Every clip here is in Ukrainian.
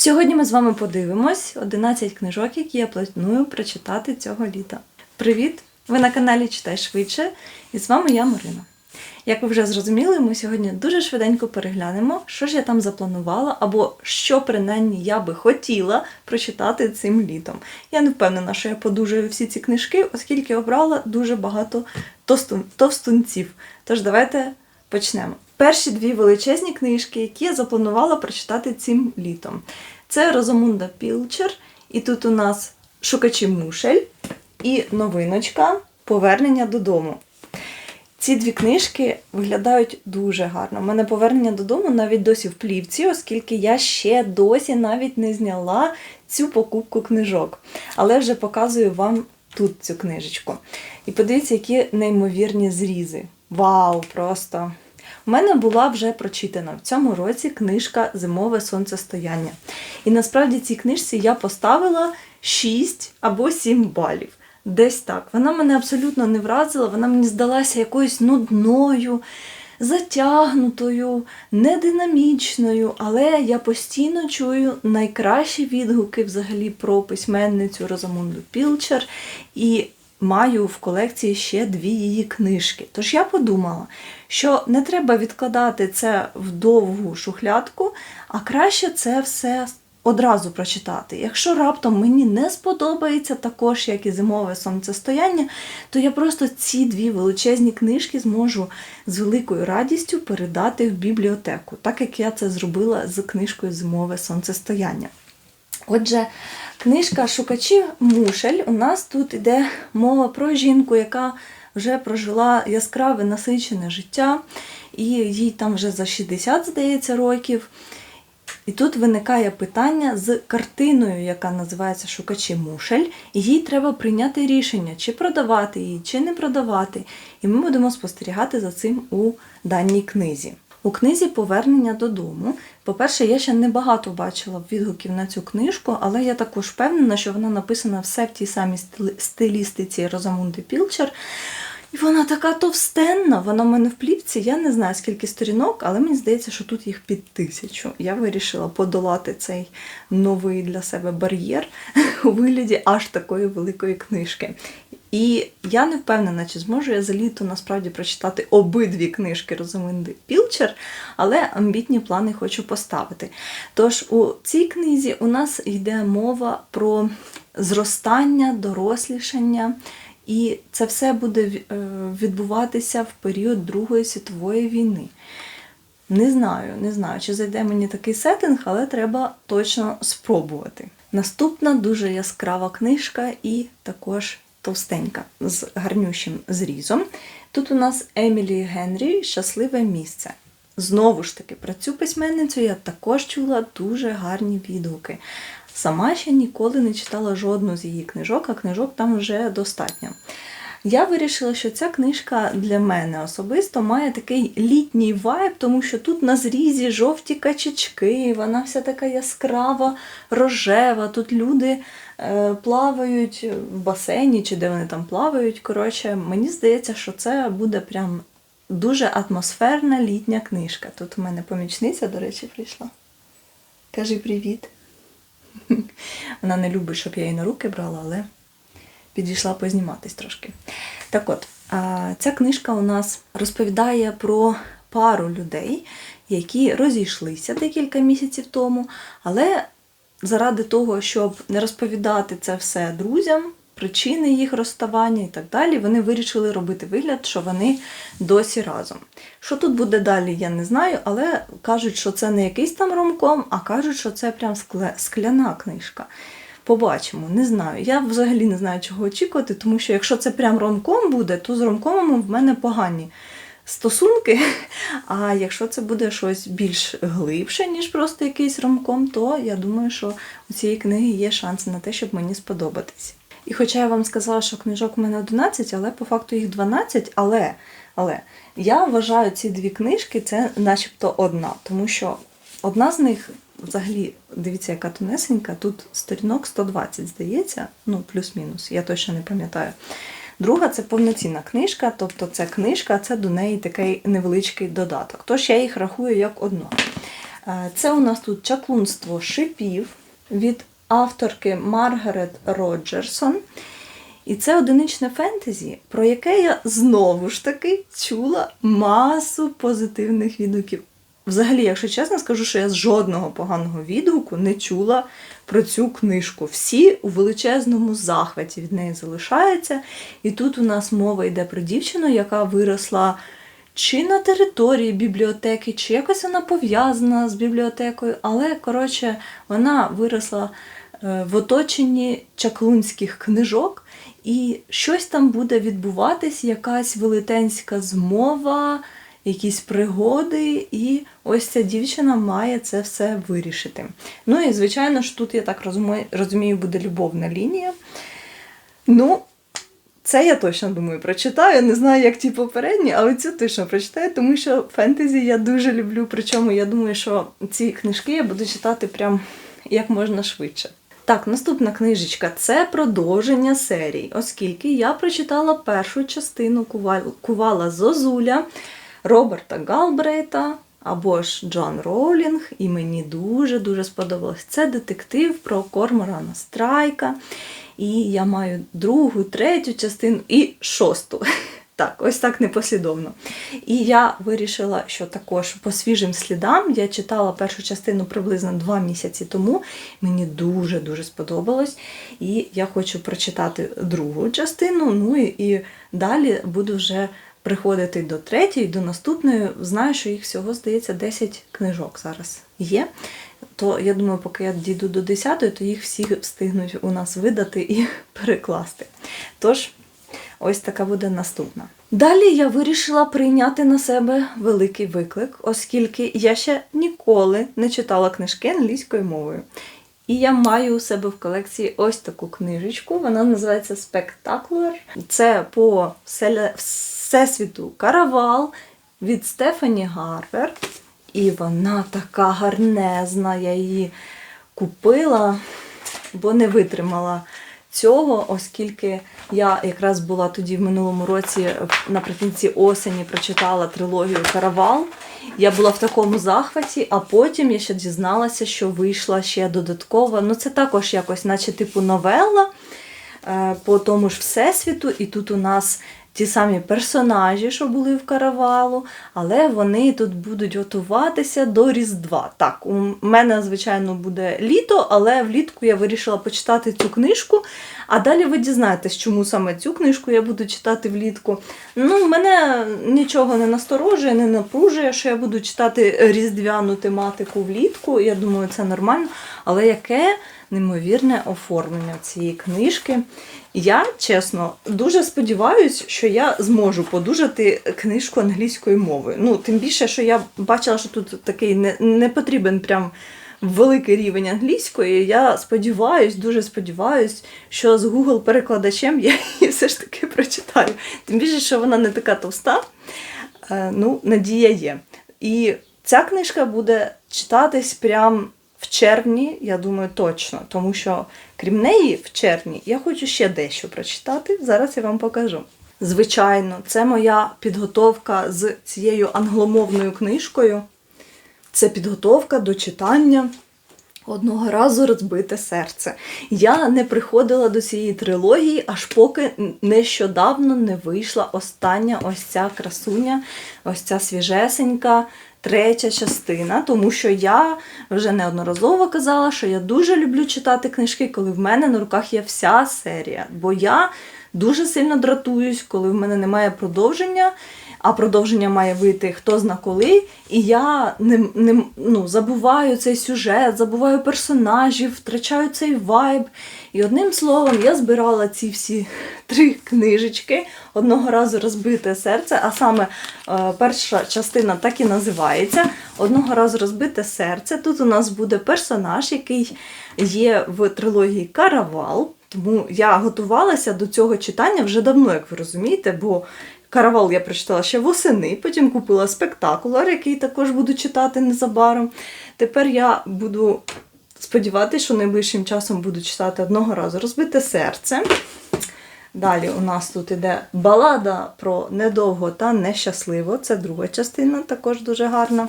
Сьогодні ми з вами подивимось 11 книжок, які я планую прочитати цього літа. Привіт! Ви на каналі Читай швидше, і з вами я Марина. Як ви вже зрозуміли, ми сьогодні дуже швиденько переглянемо, що ж я там запланувала, або що принаймні я би хотіла прочитати цим літом. Я не впевнена, що я подужаю всі ці книжки, оскільки обрала дуже багато товстун- товстунців. Тож давайте почнемо. Перші дві величезні книжки, які я запланувала прочитати цим літом. Це Розамунда Пілчер, і тут у нас Шукачі мушель і новиночка Повернення додому. Ці дві книжки виглядають дуже гарно. У мене повернення додому навіть досі в плівці, оскільки я ще досі навіть не зняла цю покупку книжок. Але вже показую вам тут цю книжечку. І подивіться, які неймовірні зрізи. Вау! Просто! У мене була вже прочитана в цьому році книжка Зимове сонцестояння. І насправді цій книжці я поставила 6 або 7 балів. Десь так. Вона мене абсолютно не вразила, вона мені здалася якоюсь нудною, затягнутою, нединамічною, але я постійно чую найкращі відгуки взагалі про письменницю Розамунду Пілчер і маю в колекції ще дві її книжки. Тож я подумала, що не треба відкладати це в довгу шухлядку, а краще це все одразу прочитати. Якщо раптом мені не сподобається також, як і зимове сонцестояння, то я просто ці дві величезні книжки зможу з великою радістю передати в бібліотеку, так як я це зробила з книжкою Зимове сонцестояння. Отже, книжка Шукачі мушель. У нас тут іде мова про жінку, яка вже прожила яскраве насичене життя, і їй там вже за 60, здається, років. І тут виникає питання з картиною, яка називається Шукачі мушель, і їй треба прийняти рішення, чи продавати її, чи не продавати. І ми будемо спостерігати за цим у даній книзі. У книзі Повернення додому. По-перше, я ще не багато бачила відгуків на цю книжку, але я також впевнена, що вона написана все в тій самій стилістиці Розамунди Пілчер. І вона така товстенна, вона в мене в плівці. Я не знаю скільки сторінок, але мені здається, що тут їх під тисячу. Я вирішила подолати цей новий для себе бар'єр у вигляді аж такої великої книжки. І я не впевнена, чи зможу я за літо насправді прочитати обидві книжки Розаминди Пілчер, але амбітні плани хочу поставити. Тож у цій книзі у нас йде мова про зростання, дорослішання. І це все буде е, відбуватися в період Другої світової війни. Не знаю, не знаю, чи зайде мені такий сеттинг, але треба точно спробувати. Наступна дуже яскрава книжка і також товстенька з гарнющим зрізом. Тут у нас Емілі Генрі Щасливе місце. Знову ж таки, про цю письменницю я також чула дуже гарні відгуки. Сама ще ніколи не читала жодну з її книжок, а книжок там вже достатньо. Я вирішила, що ця книжка для мене особисто має такий літній вайб, тому що тут на зрізі жовті качечки, вона вся така яскрава, рожева. Тут люди е, плавають в басейні чи де вони там плавають. Коротше, мені здається, що це буде прям дуже атмосферна літня книжка. Тут у мене помічниця, до речі, прийшла. Кажи привіт. Вона не любить, щоб я її на руки брала, але підійшла позніматись трошки. Так от, ця книжка у нас розповідає про пару людей, які розійшлися декілька місяців тому, але заради того, щоб не розповідати це все друзям, причини їх розставання і так далі, вони вирішили робити вигляд, що вони досі разом. Що тут буде далі, я не знаю, але кажуть, що це не якийсь там ромком, а кажуть, що це прям скляна книжка. Побачимо, не знаю. Я взагалі не знаю, чого очікувати, тому що якщо це прям ромком буде, то з ромкомом в мене погані стосунки. А якщо це буде щось більш глибше, ніж просто якийсь ромком, то я думаю, що у цієї книги є шанси на те, щоб мені сподобатись. І хоча я вам сказала, що книжок у мене 11, але по факту їх 12, але, але я вважаю ці дві книжки це начебто одна, тому що одна з них взагалі, дивіться, яка тонесенька, тут сторінок 120, здається, ну, плюс-мінус, я точно не пам'ятаю. Друга це повноцінна книжка, тобто це книжка, а це до неї такий невеличкий додаток. Тож я їх рахую як одну. Е, Це у нас тут чаклунство шипів від авторки Маргарет Роджерсон. І це одиничне фентезі, про яке я знову ж таки чула масу позитивних відгуків. Взагалі, якщо чесно, скажу, що я з жодного поганого відгуку не чула про цю книжку. Всі у величезному захваті від неї залишаються. І тут у нас мова йде про дівчину, яка виросла чи на території бібліотеки, чи якось вона пов'язана з бібліотекою, але коротше, вона виросла в оточенні чаклунських книжок, і щось там буде відбуватись, якась велетенська змова, якісь пригоди, і ось ця дівчина має це все вирішити. Ну і звичайно ж, тут я так розумію, розумію буде любовна лінія. Ну, це я точно думаю прочитаю. Не знаю, як ті попередні, але цю точно прочитаю, тому що фентезі я дуже люблю. Причому я думаю, що ці книжки я буду читати прям як можна швидше. Так, наступна книжечка це продовження серії, оскільки я прочитала першу частину Кувала Зозуля Роберта Галбрейта або ж Джон Роулінг, і мені дуже-дуже сподобалось. Це детектив про Корморана Страйка. І я маю другу, третю частину і шосту. Так, ось так непослідовно. І я вирішила, що також по свіжим слідам я читала першу частину приблизно два місяці тому. Мені дуже-дуже сподобалось. І я хочу прочитати другу частину. Ну і, і далі буду вже приходити до третьої, до наступної. Знаю, що їх всього здається 10 книжок зараз є. То я думаю, поки я дійду до 10, то їх всі встигнуть у нас видати і перекласти. Тож, ось така буде наступна. Далі я вирішила прийняти на себе великий виклик, оскільки я ще ніколи не читала книжки англійською мовою. І я маю у себе в колекції ось таку книжечку. Вона називається Spectacular. Це по Всесвіту Каравал від Стефані Гарвер. І вона така гарнезна. Я її купила, бо не витримала цього, оскільки я якраз була тоді в минулому році, наприкінці осені, прочитала трилогію Каравал. Я була в такому захваті, а потім я ще дізналася, що вийшла ще додаткова. Ну, це також якось, наче типу новелла е, по тому ж всесвіту, і тут у нас ті самі персонажі, що були в каравалу, але вони тут будуть готуватися до Різдва. Так, у мене, звичайно, буде літо, але влітку я вирішила почитати цю книжку. А далі ви дізнаєтесь, чому саме цю книжку я буду читати влітку. Ну, мене нічого не насторожує, не напружує, що я буду читати різдвяну тематику влітку. Я думаю, це нормально. Але яке неймовірне оформлення цієї книжки. Я, чесно, дуже сподіваюся, що я зможу подужати книжку англійською мовою. Ну, тим більше, що я бачила, що тут такий не, не потрібен прям великий рівень англійської. Я сподіваюсь, дуже сподіваюсь, що з Google перекладачем я її все ж таки прочитаю. Тим більше, що вона не така товста. Е, Ну, надія є. І ця книжка буде читатись прям в червні, я думаю, точно. Тому що, крім неї, в червні я хочу ще дещо прочитати. Зараз я вам покажу. Звичайно, це моя підготовка з цією англомовною книжкою. Це підготовка до читання одного разу розбите серце. Я не приходила до цієї трилогії, аж поки нещодавно не вийшла остання ось ця красуня, ось ця свіжесенька. Третя частина, тому що я вже неодноразово казала, що я дуже люблю читати книжки, коли в мене на руках є вся серія. Бо я дуже сильно дратуюсь, коли в мене немає продовження, а продовження має вийти хто зна коли. І я не, не, ну, забуваю цей сюжет, забуваю персонажів, втрачаю цей вайб. І одним словом, я збирала ці всі три книжечки одного разу розбите серце, а саме е, перша частина так і називається Одного разу розбите серце. Тут у нас буде персонаж, який є в трилогії Каравал. Тому я готувалася до цього читання вже давно, як ви розумієте, бо Каравал я прочитала ще восени, потім купила спектакулар, який також буду читати незабаром. Тепер я буду сподіватися, що найближчим часом буду читати одного разу розбите серце. Далі у нас тут іде балада про недовго та нещасливо. Це друга частина, також дуже гарна.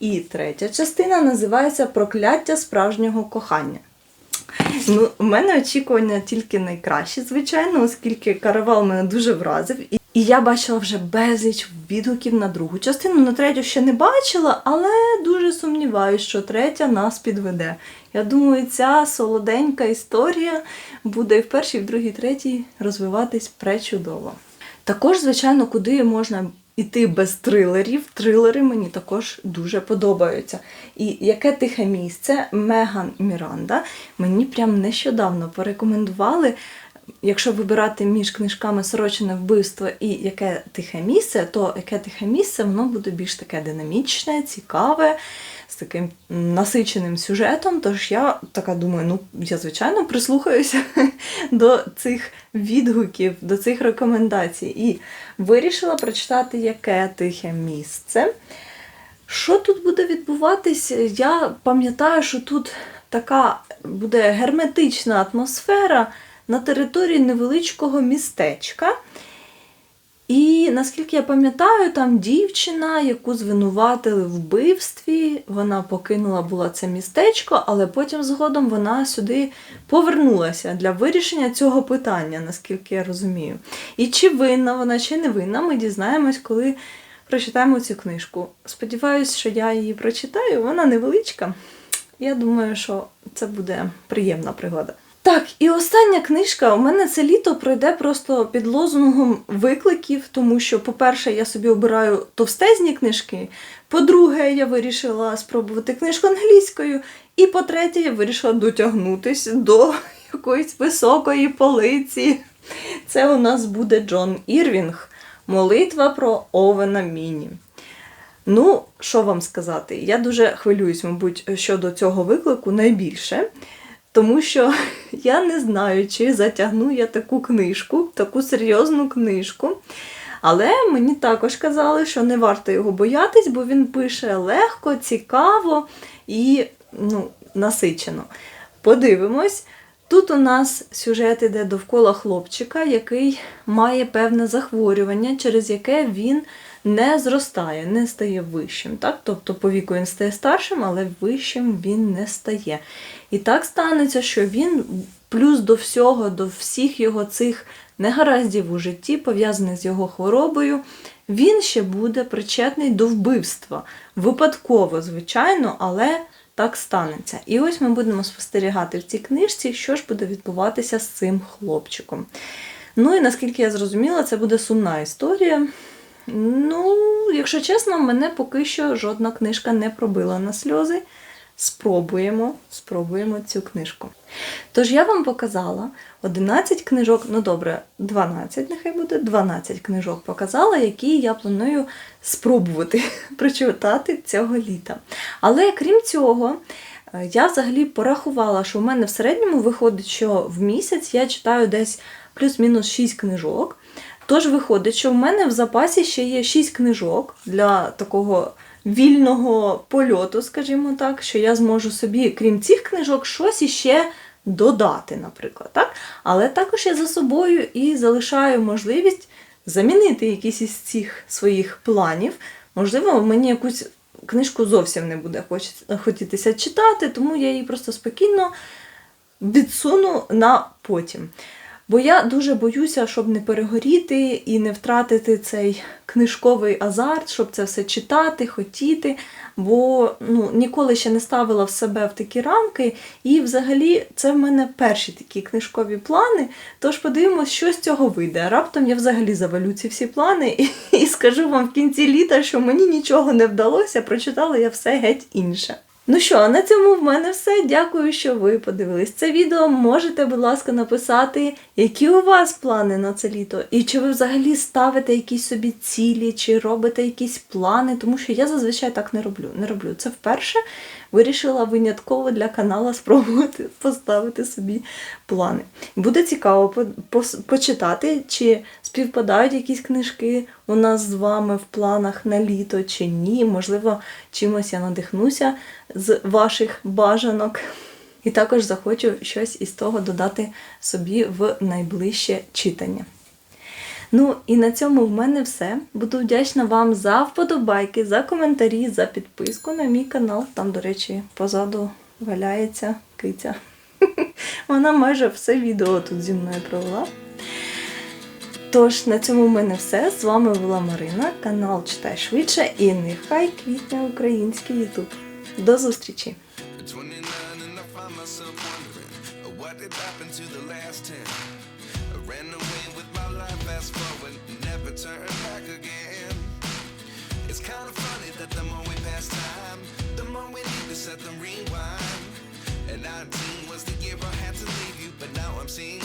І третя частина називається Прокляття справжнього кохання. Ну, у мене очікування тільки найкращі, звичайно, оскільки каравал мене дуже вразив. І- я бачила вже безліч відгуків на другу частину. На третю ще не бачила, але дуже сумніваюся, що третя нас підведе. Я думаю, ця солоденька історія буде і в першій, і в другій, третій розвиватись пречудово. Також, звичайно, куди можна йти без трилерів. Трилери мені також дуже подобаються. І яке тихе місце Меган Міранда мені прям нещодавно порекомендували. Якщо вибирати між книжками Сорочене вбивство і яке тихе місце, то яке тихе місце воно буде більш таке динамічне, цікаве, з таким насиченим сюжетом. Тож я така думаю, ну я звичайно прислухаюся до цих відгуків, до цих рекомендацій. І вирішила прочитати яке тихе місце. Що тут буде відбуватись? Я пам'ятаю, що тут така буде герметична атмосфера на території невеличкого містечка. І наскільки я пам'ятаю, там дівчина, яку звинуватили в вбивстві, вона покинула була це містечко, але потім згодом вона сюди повернулася для вирішення цього питання, наскільки я розумію. І чи винна вона, чи не винна, ми дізнаємось, коли прочитаємо цю книжку. Сподіваюсь, що я її прочитаю, вона невеличка. Я думаю, що це буде приємна пригода. Так, і остання книжка у мене це літо пройде просто під лозунгом викликів, тому що, по-перше, я собі обираю товстезні книжки. По-друге, я вирішила спробувати книжку англійською. І по-третє, я вирішила дотягнутися до якоїсь високої полиці. Це у нас буде Джон Ірвінг. Молитва про Овена Міні. Ну, що вам сказати? Я дуже хвилююсь, мабуть, щодо цього виклику найбільше. Тому що я не знаю, чи затягну я таку книжку, таку серйозну книжку. Але мені також казали, що не варто його боятись, бо він пише легко, цікаво і ну, насичено. Подивимось. Тут у нас сюжет іде довкола хлопчика, який має певне захворювання, через яке він не зростає, не стає вищим. Так? Тобто по віку він стає старшим, але вищим він не стає. І так станеться, що він плюс до всього, до всіх його цих негараздів у житті, пов'язаних з його хворобою, він ще буде причетний до вбивства. Випадково, звичайно, але так станеться. І ось ми будемо спостерігати в цій книжці, що ж буде відбуватися з цим хлопчиком. Ну і наскільки я зрозуміла, це буде сумна історія. Ну, якщо чесно, мене поки що жодна книжка не пробила на сльози. Спробуємо, спробуємо цю книжку. Тож я вам показала 11 книжок, ну добре, 12, нехай буде 12 книжок показала, які я планую спробувати прочитати цього літа. Але крім цього, е, я взагалі порахувала, що в мене в середньому виходить, що в місяць я читаю десь плюс-мінус 6 книжок. Тож виходить, що в мене в запасі ще є 6 книжок для такого вільного польоту, скажімо так, що я зможу собі, крім цих книжок, щось іще додати, наприклад. Так? Але також я за собою і залишаю можливість замінити якісь із цих своїх планів. Можливо, мені якусь книжку зовсім не буде хотітися читати, тому я її просто спокійно відсуну на потім. Бо я дуже боюся, щоб не перегоріти і не втратити цей книжковий азарт, щоб це все читати, хотіти. Бо ну, ніколи ще не ставила в себе в такі рамки. І взагалі це в мене перші такі книжкові плани. Тож подивимось, що з цього вийде. Раптом я взагалі завалю ці всі плани і, і скажу вам в кінці літа, що мені нічого не вдалося, прочитала я все геть інше. Ну що, на цьому в мене все. Дякую, що ви подивились це відео. Можете, будь ласка, написати, які у вас плани на це літо, і чи ви взагалі ставите якісь собі цілі, чи робите якісь плани, тому що я зазвичай так не роблю. Не роблю це вперше. Вирішила винятково для канала спробувати поставити собі плани. Буде цікаво почитати, чи співпадають якісь книжки у нас з вами в планах на літо, чи ні. Можливо, чимось я надихнуся з ваших бажанок. І також захочу щось із того додати собі в найближче читання. Ну і на цьому в мене все. Буду вдячна вам за вподобайки, за коментарі, за підписку на мій канал. Там, до речі, позаду валяється киця. Вона майже все відео тут зі мною провела. Тож, на цьому в мене все. З вами була Марина, канал Читай швидше і нехай квітне український Ютуб. До зустрічі! 29 and I find myself wondering uh, what did happen to the last 10. I ran away with my life, fast forward, never turn back again. It's kind of funny that the more we pass time, the more we need to set the rewind. And 19 was the year I had to leave you, but now I'm seeing